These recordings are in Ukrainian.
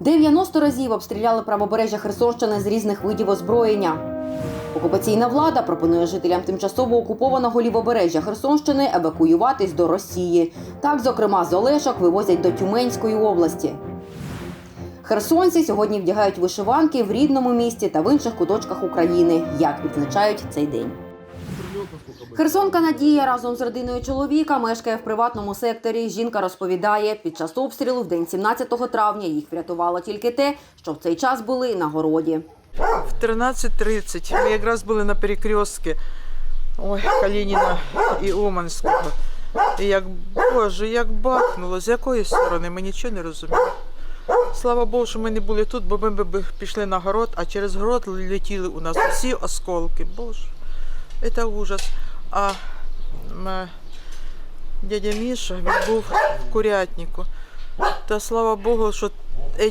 90 разів обстріляли правобережжя Херсонщини з різних видів озброєння. Окупаційна влада пропонує жителям тимчасово окупованого лівобережжя Херсонщини евакуюватись до Росії. Так, зокрема, з Олешок вивозять до Тюменської області. Херсонці сьогодні вдягають вишиванки в рідному місті та в інших куточках України. Як відзначають цей день? Херсонка Надія разом з родиною чоловіка мешкає в приватному секторі. Жінка розповідає, під час обстрілу в день 17 травня їх врятувало тільки те, що в цей час були на городі. В 13.30 ми якраз були на перекрестці ой, Калініна і Уманського. І як боже, як бахнуло, з якої сторони, ми нічого не розуміємо. Слава Богу, що ми не були тут, бо ми б пішли на город, а через город летіли у нас усі осколки. Боже, це ужас А м, дядя Міша він був в курятнику. Та слава Богу, що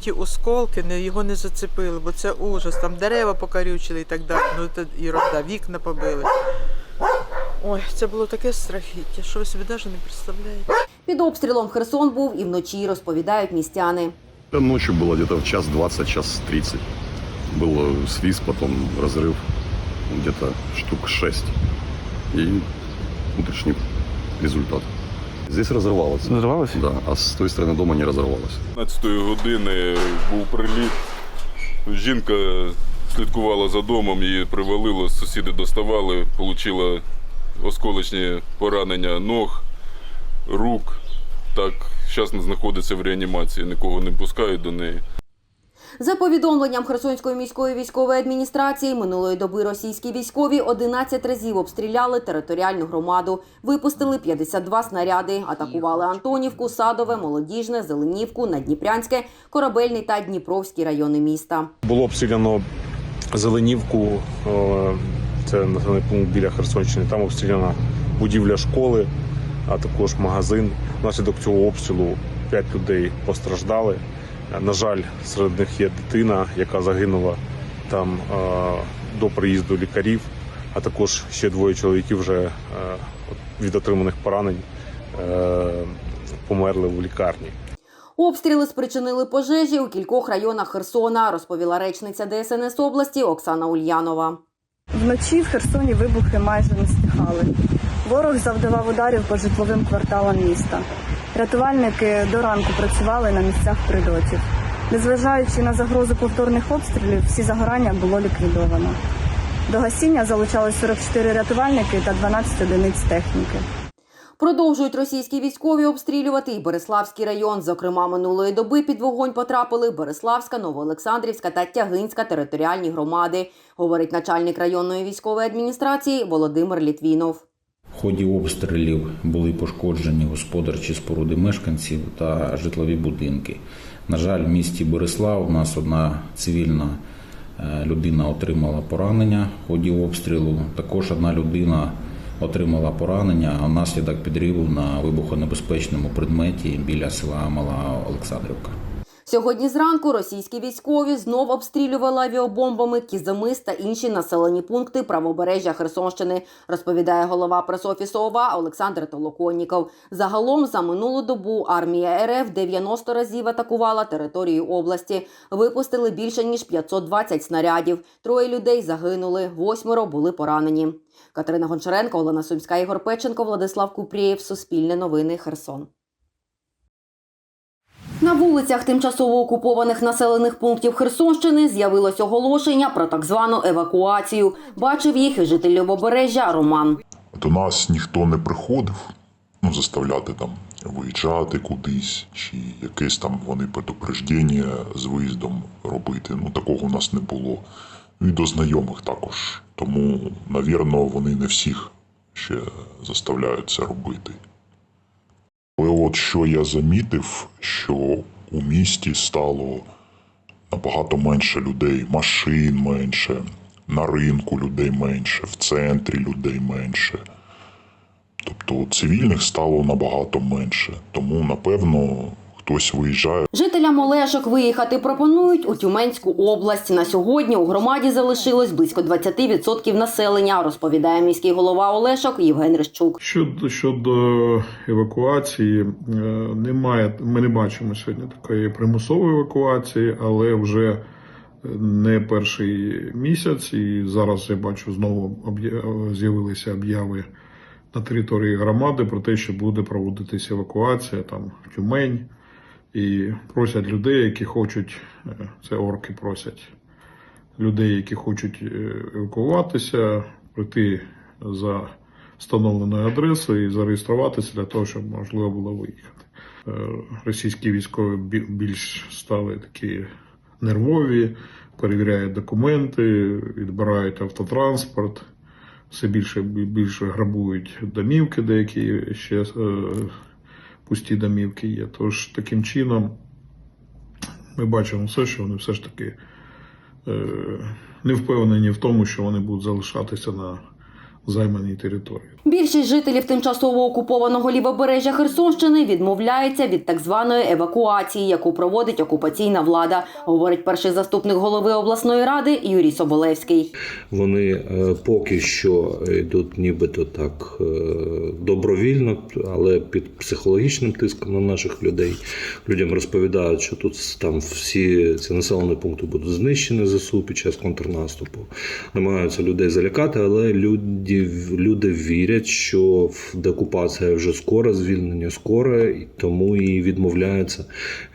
ці осколки не, його не зацепили, бо це ужас. Там дерева покарючили і так далі. Ну це і рода, вікна побили. Ой, це було таке страхіття, що ви собі навіть не представляєте. Під обстрілом Херсон був і вночі, розповідають містяни. Да, Ночью было где-то в час 20, час 30. Был э, свист, потом разрыв где-то штук 6. И утренний результат. Здесь разорвалось. Розривалося? Да, а с той стороны дома не разорвалось. 15 години був приліт. Жінка слідкувала за домом, її привалило, сусіди доставали, отримала осколочні поранення ног, рук. Так, зараз знаходиться в реанімації, нікого не пускають до неї. За повідомленням Херсонської міської військової адміністрації, минулої доби російські військові 11 разів обстріляли територіальну громаду, випустили 52 снаряди, атакували Антонівку, Садове, Молодіжне, Зеленівку, Надніпрянське, Корабельний та Дніпровський райони міста. Було обстріляно Зеленівку, це населений пункт біля Херсонщини. Там обстріляна будівля школи, а також магазин. Внаслідок цього обстрілу 5 людей постраждали. На жаль, серед них є дитина, яка загинула там е, до приїзду лікарів, а також ще двоє чоловіків вже е, від отриманих поранень е, померли в лікарні. Обстріли спричинили пожежі у кількох районах Херсона, розповіла речниця ДСНС області Оксана Ульянова. Вночі в Херсоні вибухи майже не стихали. Ворог завдавав ударів по житловим кварталам міста. Рятувальники до ранку працювали на місцях прильотів. Незважаючи на загрозу повторних обстрілів, всі загорання було ліквідовано. До гасіння залучались 44 рятувальники та 12 одиниць техніки. Продовжують російські військові обстрілювати і Береславський район. Зокрема, минулої доби під вогонь потрапили Береславська, Новоолександрівська та Тягинська територіальні громади, говорить начальник районної військової адміністрації Володимир Літвінов. В ході обстрілів були пошкоджені господарчі споруди мешканців та житлові будинки. На жаль, в місті Борислав у нас одна цивільна е, людина отримала поранення в ході обстрілу. Також одна людина отримала поранення внаслідок підриву на вибухонебезпечному предметі біля села Мала Олександрівка. Сьогодні зранку російські військові знов обстрілювали авіабомбами Кізамис та інші населені пункти правобережжя Херсонщини, розповідає голова пресофісу ОВА Олександр Толоконніков. Загалом за минулу добу армія РФ 90 разів атакувала територію області. Випустили більше ніж 520 снарядів. Троє людей загинули, восьмеро були поранені. Катерина Гончаренко, Олена Сумська, Ігор Печенко, Владислав Купрієв. Суспільне новини. Херсон. На вулицях тимчасово окупованих населених пунктів Херсонщини з'явилось оголошення про так звану евакуацію. Бачив їх і житель Лівобережжя Роман. До нас ніхто не приходив ну, заставляти там виїжджати кудись, чи якесь там вони предупреждення з виїздом робити. Ну такого у нас не було. І до знайомих також. Тому, навірно, вони не всіх ще заставляють це робити. Але от що я замітив, що у місті стало набагато менше людей, машин менше, на ринку людей менше, в центрі людей менше. Тобто цивільних стало набагато менше. Тому, напевно, хтось виїжджає Жителям Олешок виїхати пропонують у Тюменську область. На сьогодні у громаді залишилось близько 20% населення, розповідає міський голова Олешок Євген Рищук. Щодо, щодо евакуації, е, немає, ми не бачимо сьогодні такої примусової евакуації, але вже не перший місяць, і зараз я бачу знову з'явилися об'яви на території громади про те, що буде проводитися евакуація там в Тюмень, і просять людей, які хочуть, е, це орки просять людей, які хочуть е, евакуватися, прийти за встановленою адресою і зареєструватися для того, щоб можливо було виїхати. Е, Російські військові більш стали такі нервові, перевіряють документи, відбирають автотранспорт, все більше більше грабують домівки, деякі ще пусті домівки є. Тож таким чином ми бачимо все, що вони все ж таки е, не впевнені в тому, що вони будуть залишатися на займаній території. Більшість жителів тимчасово окупованого лівобережжя Херсонщини відмовляється від так званої евакуації, яку проводить окупаційна влада, говорить перший заступник голови обласної ради Юрій Соболевський. Вони е, поки що йдуть нібито так е, добровільно, але під психологічним тиском на наших людей. Людям розповідають, що тут там всі ці населені пункти будуть знищені ЗСУ під час контрнаступу. Намагаються людей залякати, але люди, люди вірять, що деокупація вже скоро, звільнення скоро, і тому і відмовляються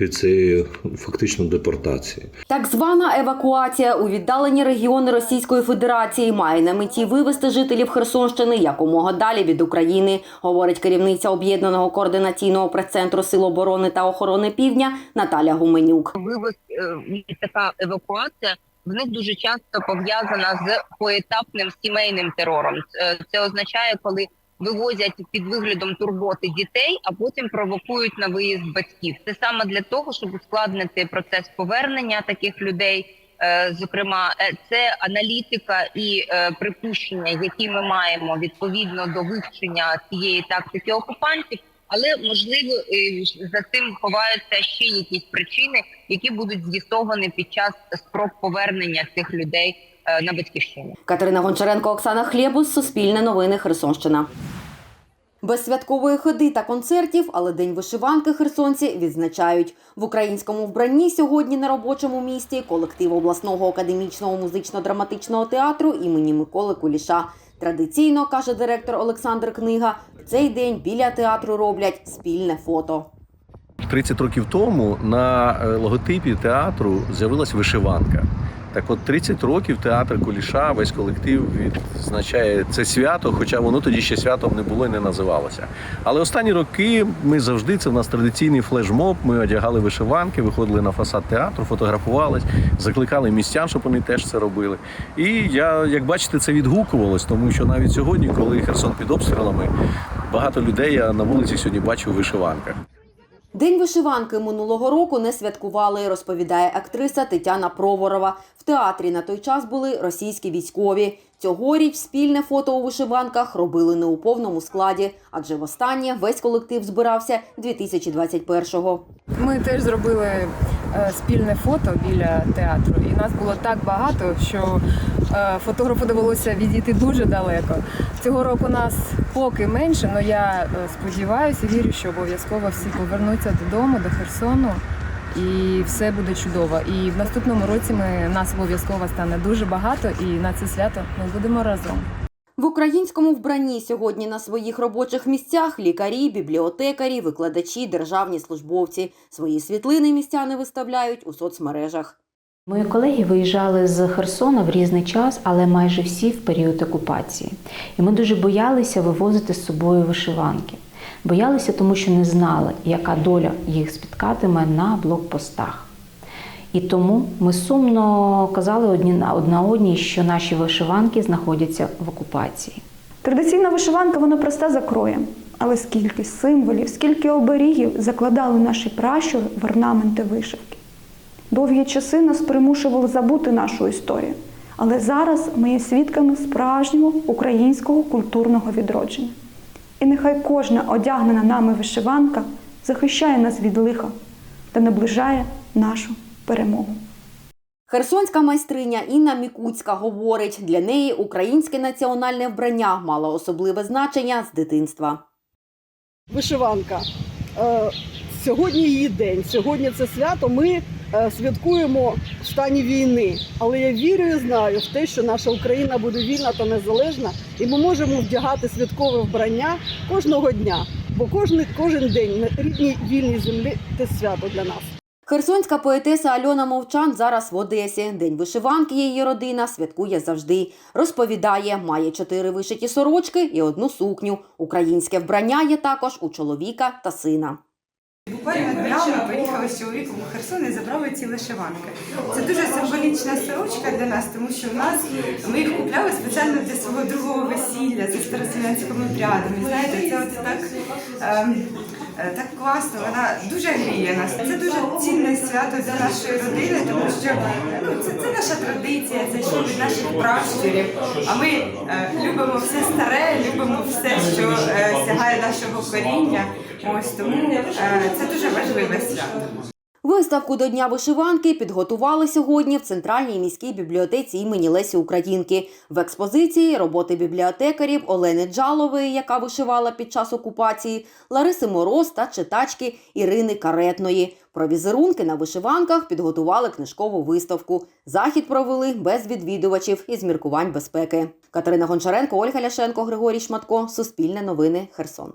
від цієї фактично депортації. Так звана евакуація у віддалені регіони Російської Федерації має на меті вивести жителів Херсонщини якомога далі від України, говорить керівниця об'єднаного координаційного прес-центру Сил оборони та охорони Півдня Наталя Гуменюк. вивоз е, така евакуація в них дуже часто пов'язана з поетапним сімейним терором. Е, Це означає, коли вивозять під виглядом турботи дітей, а потім провокують на виїзд батьків. Це саме для того, щоб ускладнити процес повернення таких людей. Е, Зокрема, е, це аналітика і припущення, які ми маємо відповідно до вивчення цієї тактики окупантів. Але можливо е, за цим ховаються ще якісь причини, які будуть з'ясовані під час спроб повернення цих людей е, на батьківщину. Катерина Гончаренко, Оксана Хлєбус, Суспільне новини, Херсонщина. Без святкової ходи та концертів, але День вишиванки херсонці відзначають. В українському вбранні сьогодні на робочому місці колектив обласного академічного музично-драматичного театру імені Миколи Куліша. Традиційно, каже директор Олександр Книга, в цей день біля театру роблять спільне фото. 30 років тому на е, логотипі театру з'явилась вишиванка. Так от 30 років театр Куліша, весь колектив відзначає це свято, хоча воно тоді ще святом не було і не називалося. Але останні роки ми завжди це в нас традиційний флешмоб. Ми одягали вишиванки, виходили на фасад театру, фотографувались, закликали містян, щоб вони теж це робили. І я, як бачите, це відгукувалось, тому що навіть сьогодні, коли Херсон під обстрілами, багато людей я на вулиці сьогодні бачу у вишиванках. День вишиванки минулого року не святкували, розповідає актриса Тетяна Проворова. В театрі на той час були російські військові. Цьогоріч спільне фото у вишиванках робили не у повному складі, адже востаннє весь колектив збирався 2021-го. Ми теж зробили е, спільне фото біля театру, і нас було так багато, що фотографу довелося відійти дуже далеко. Цього року нас поки менше, але я е, сподіваюся вірю, що обов'язково всі повернуться додому, до Херсону. І все буде чудово. І в наступному році ми нас обов'язково стане дуже багато, і на це свято ми будемо разом. В українському вбранні сьогодні на своїх робочих місцях лікарі, бібліотекарі, викладачі, державні службовці. Свої світлини містяни виставляють у соцмережах. Мої колеги виїжджали з Херсона в різний час, але майже всі в період окупації. І ми дуже боялися вивозити з собою вишиванки. Боялися, тому що не знали, яка доля їх спіткатиме на блокпостах. І тому ми сумно казали одна одній, що наші вишиванки знаходяться в окупації. Традиційна вишиванка вона проста за кроєм, але скільки символів, скільки оберігів закладали наші пращури в орнаменти вишивки. Довгі часи нас примушували забути нашу історію, але зараз ми є свідками справжнього українського культурного відродження. І нехай кожна одягнена нами вишиванка захищає нас від лиха, та наближає нашу перемогу. Херсонська майстриня Інна Мікуцька говорить, для неї українське національне вбрання мало особливе значення з дитинства. Вишиванка. Е, Сьогодні її день. Сьогодні це свято. Ми святкуємо в стані війни. Але я вірю і знаю в те, що наша Україна буде вільна та незалежна, і ми можемо вдягати святкове вбрання кожного дня. Бо кожен, кожен день на рідній вільній землі це свято для нас. Херсонська поетеса Альона Мовчан зараз в Одесі. День вишиванки її родина святкує завжди. Розповідає, має чотири вишиті сорочки і одну сукню. Українське вбрання є також у чоловіка та сина. Буквально днями поїхали з чоловіком у Херсон і забрали ці вишиванки. Це дуже символічна сорочка для нас, тому що в нас ми їх купляли спеціально для свого другого весілля за староселянськими прядами. Знаєте, це от так, ем, так класно, вона дуже гріє нас. Це дуже цінне свято для нашої родини, тому що ну, це, це наша традиція, це йшло від наших пращурів. А ми е, любимо все старе, любимо все, що е, сягає нашого коріння. Ось тому е, це дуже важливе свято. Виставку до Дня вишиванки підготували сьогодні в Центральній міській бібліотеці імені Лесі Українки. В експозиції роботи бібліотекарів Олени Джалової, яка вишивала під час окупації, Лариси Мороз та читачки Ірини Каретної. Про візерунки на вишиванках підготували книжкову виставку. Захід провели без відвідувачів із міркувань безпеки. Катерина Гончаренко, Ольга Ляшенко, Григорій Шматко. Суспільне новини. Херсон.